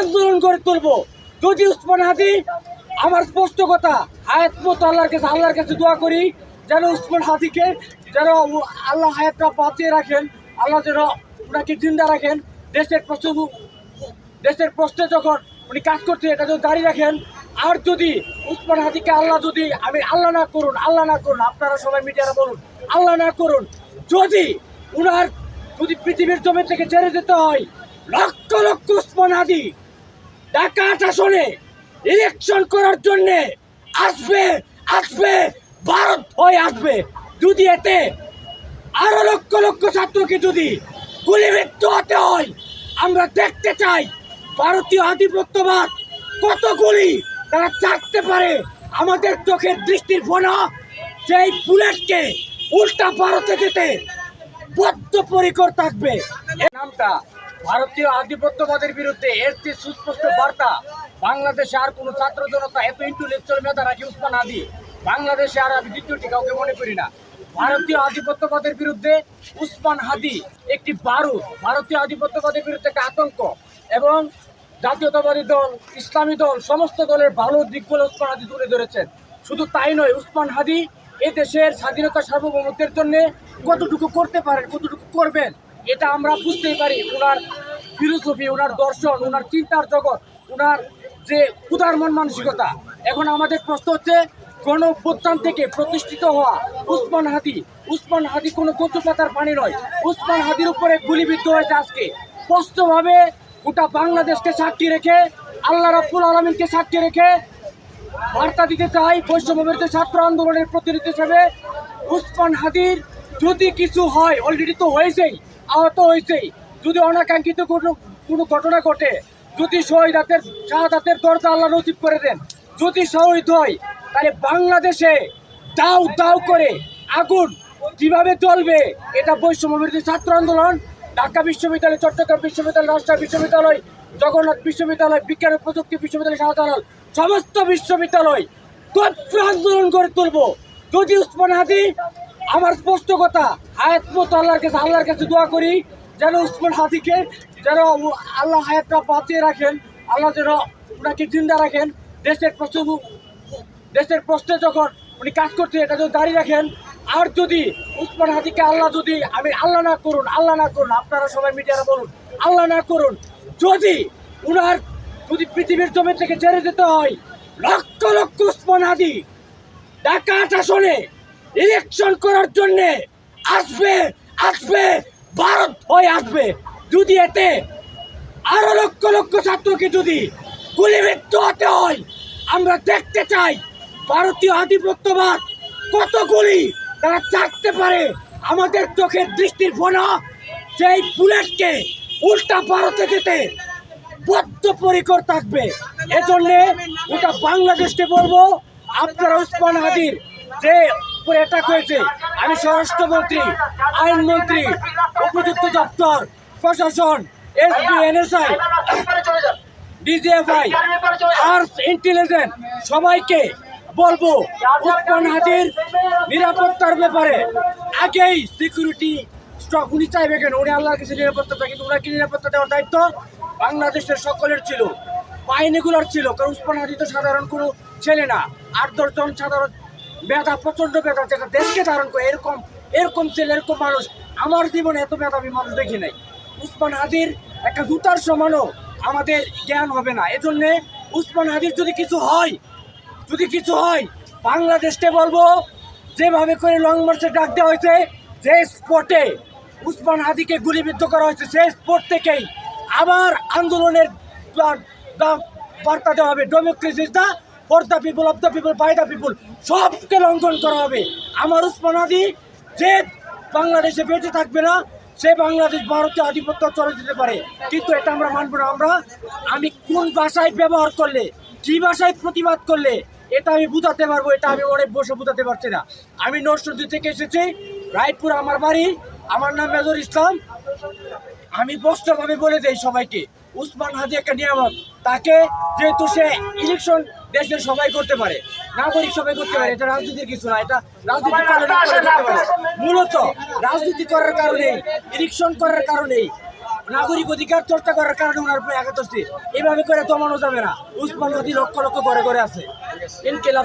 আন্দোলন করে তুলবো। যদি উসমান হাদি আমার স্পষ্ট কথা, হায়াত আল্লাহর কাছে আল্লাহর কাছে দোয়া করি, যেন উসমান হাদিকে যেন আল্লাহ হায়াতটা বাঁচিয়ে রাখেন, আল্লাহ যেন ওনাকে জিন্দা রাখেন। দেশের প্রশ্ন দেশের প্রশ্নে যখন উনি কাজ করছে, এটা যদি দাঁড়িয়ে রাখেন, আর যদি উসমান হাদিকে আল্লাহ যদি আমি আল্লাহ না করুন, আল্লাহ না করুন, আপনারা সবাই মিডিয়ারা বলুন, আল্লাহ না করুন, যদি উনার যদি পৃথিবীর জমি থেকে ছেড়ে যেতে হয় লক্ষ লক্ষ উসমান হাদি ডাকাত আসনে ইলেকশন করার জন্য আসবে আসবে, ভারত হয়ে আসবে। যদি এতে আরও লক্ষ লক্ষ ছাত্রকে যদি গুলিবিদ্ধ হতে হয়, আমরা দেখতে চাই ভারতীয় আধিপত্যবাদ কত গুলি তারা চাটতে পারে। আমাদের চোখের দৃষ্টির ফোনা সেই বুলেটকে উল্টা ভারতে যেতে বদ্ধপরিকর থাকবে। নামটা ভারতীয় আধিপত্যবাদের বিরুদ্ধে এর চেয়ে সুস্পষ্ট বার্তা, বাংলাদেশে আর কোনো ছাত্র জনতা এত ইন্টেলেকচুয়াল মেধা রাখি উসমান আদি। বাংলাদেশে আর আমি দ্বিতীয়টি কাউকে মনে করি না। ভারতীয় আধিপত্যবাদের বিরুদ্ধে উসমান হাদি একটি বারুদ ভারতীয় আধিপত্যবাদের বিরুদ্ধে একটা আতঙ্ক এবং জাতীয়তাবাদী দল, ইসলামী দল, সমস্ত দলের ভালো দিকগুলো উসমান হাদি তুলে ধরেছেন। শুধু তাই নয়, উসমান হাদি এ দেশের স্বাধীনতা সার্বভৌমত্বের জন্য কতটুকু করতে পারেন, কতটুকু করবেন, এটা আমরা বুঝতেই পারি। ওনার ফিলোসফি, ওনার দর্শন, ওনার চিন্তার জগৎ, ওনার যে উদার মন মানসিকতা। এখন আমাদের প্রশ্ন হচ্ছে গণ অভ্যুত্থান থেকে প্রতিষ্ঠিত হওয়া উসমান হাদি উসমান হাদি কোনো কচু পাতার পানি নয়। উসমান হাদির উপরে গুলিবিদ্ধ হয়েছে আজকে। স্পষ্টভাবে গোটা বাংলাদেশকে সাক্ষী রেখে, আল্লাহ রাব্বুল আলমিনকে সাক্ষী রেখে বার্তা দিতে চাই বৈষম্যবিরোধী ছাত্র আন্দোলনের প্রতিনিধি হিসেবে। উসমান হাদির যদি কিছু হয় অলরেডি তো হয়েছেই, আহত হয়েছেই। যদি অনাকাঙ্ক্ষিত কোনো কোনো ঘটনা ঘটে, যদি শহীদাতের শাহাদাতের দরজা আল্লাহ নসিব করে দেন, যদি শহীদ হয়, তাহলে বাংলাদেশে দাও দাও করে আগুন কীভাবে চলবে এটা বৈষম্যবিরোধী ছাত্র আন্দোলন, ঢাকা বিশ্ববিদ্যালয়, চট্টগ্রাম বিশ্ববিদ্যালয়, রাজশাহী বিশ্ববিদ্যালয়, জগন্নাথ বিশ্ববিদ্যালয়, বিজ্ঞান ও প্রযুক্তি বিশ্ববিদ্যালয় শাহজালাল সমস্ত বিশ্ববিদ্যালয় তৎপ্র আন্দোলন করে তুলবো। যদি উসমান হাদি, আমার স্পষ্ট কথা, হায়াত মতো আল্লাহর কাছে আল্লাহর কাছে দোয়া করি যেন উসমান হাদিকে যেন আল্লাহ হায়াতটা বাঁচিয়ে রাখেন, আল্লাহ যেন ওনাকে জিন্দা রাখেন। দেশের প্রশ্ন দেশের প্রশ্নে যখন উনি কাজ করছে, এটা যদি দাঁড়িয়ে রাখেন, আর যদি উসমান হাতিকে আল্লাহ যদি, আমি আল্লাহ না করুন, আল্লাহ না করুন, আপনারা সবাই মিডিয়ারা বলুন, আল্লাহ না করুন, যদি উনার, যদি পৃথিবীর জমি থেকে ছেড়ে যেতে হয়, লক্ষ লক্ষ উসমান হাদি ডাকাত আসনে ইলেকশন করার জন্যে আসবে আসবে। ভারত হয়ে আসবে। যদি এতে আরও লক্ষ লক্ষ ছাত্রকে যদি গুলিবিদ্ধ হতে হয়, আমরা দেখতে চাই ভারতীয় আধিপত্যবাদ কত গুলি তারা চাটতে পারে। আমাদের চোখের দৃষ্টির ফোনা সেই বুলেটকে উল্টা ভারতে যেতে বদ্ধপরিকর থাকবে। এজন্য গোটা বাংলাদেশকে বলব, আপনারা উসমান হাদির যে অ্যাটাক হয়েছে আমি স্বরাষ্ট্রমন্ত্রী, আইনমন্ত্রী, উপযুক্ত দপ্তর, প্রশাসন এসপি ডিজিএফআই আর ইন্টেলিজেন্স সবাইকে বলব, উসমান নিরাপত্তার ব্যাপারে আগেই সিকিউরিটি স্টক, উনি চাইবে কেন? উনি আল্লাহর কাছে নিরাপত্তা কিন্তু ওনাকে নিরাপত্তা দেওয়ার দায়িত্ব? বাংলাদেশের সকলের ছিল, বাহিনীগুলোর ছিল, কারণ উসমান হাদি তো সাধারণ কোনো ছেলে না, আট দশজন সাধারণ ব্যথা প্রচণ্ড ব্যথা যেটা দেশকে ধারণ করে এরকম এরকম ছেলে, এরকম মানুষ, আমার জীবনে এত মেধাবী মানুষ দেখি নাই। উসমান হাদির একটা জুতার সমানও আমাদের জ্ঞান হবে না। এজন্যে উসমান হাদির যদি কিছু হয়, যদি কিছু হয়, বাংলাদেশকে বলব, যেভাবে করে লং মার্চে ডাক দেওয়া হয়েছে, যে স্পটে উসমান হাদিকে গুলিবিদ্ধ করা হয়েছে সেই স্পট থেকেই আবার আন্দোলনের বার্তা দেওয়া হবে। Democracy for the people of the people by the people সবকে লঙ্ঘন করা হবে। আমার উসমান হাদি যে বাংলাদেশে বেঁচে থাকবে না, সে বাংলাদেশ ভারতীয় আধিপত্য চলে যেতে পারে। কিন্তু এটা আমরা মানবো না। আমরা, আমি কোন ভাষায় ব্যবহার করলে, কি ভাষায় প্রতিবাদ করলে, এটা আমি বুঝাতে পারব, এটা আমি অনেক বসে বুঝাতে পারছি না। আমি নরসিংদী থেকে এসেছি, রায়পুর আমার বাড়ি, আমার নাম মেজর ইসলাম। আমি স্পষ্টভাবে বলে দেই সবাইকে, উসমান হাদি একটা নিয়ামত তাকে যেহেতু সে ইলেকশন দেশের সবাই করতে পারে নাগরিক সবাই করতে পারে এটা রাজনীতির কিছু না এটা রাজনীতি করতে পারে। মূলত রাজনীতি করার কারণে ইলেকশন করার কারণেই নাগরিক অধিকার চর্চা করার কারণে ওনার উপরে আঘাত হচ্ছে। এইভাবে করে দমানো যাবে না। উসমান নদী লক্ষ লক্ষ করে করে আছে। ইনকেলাব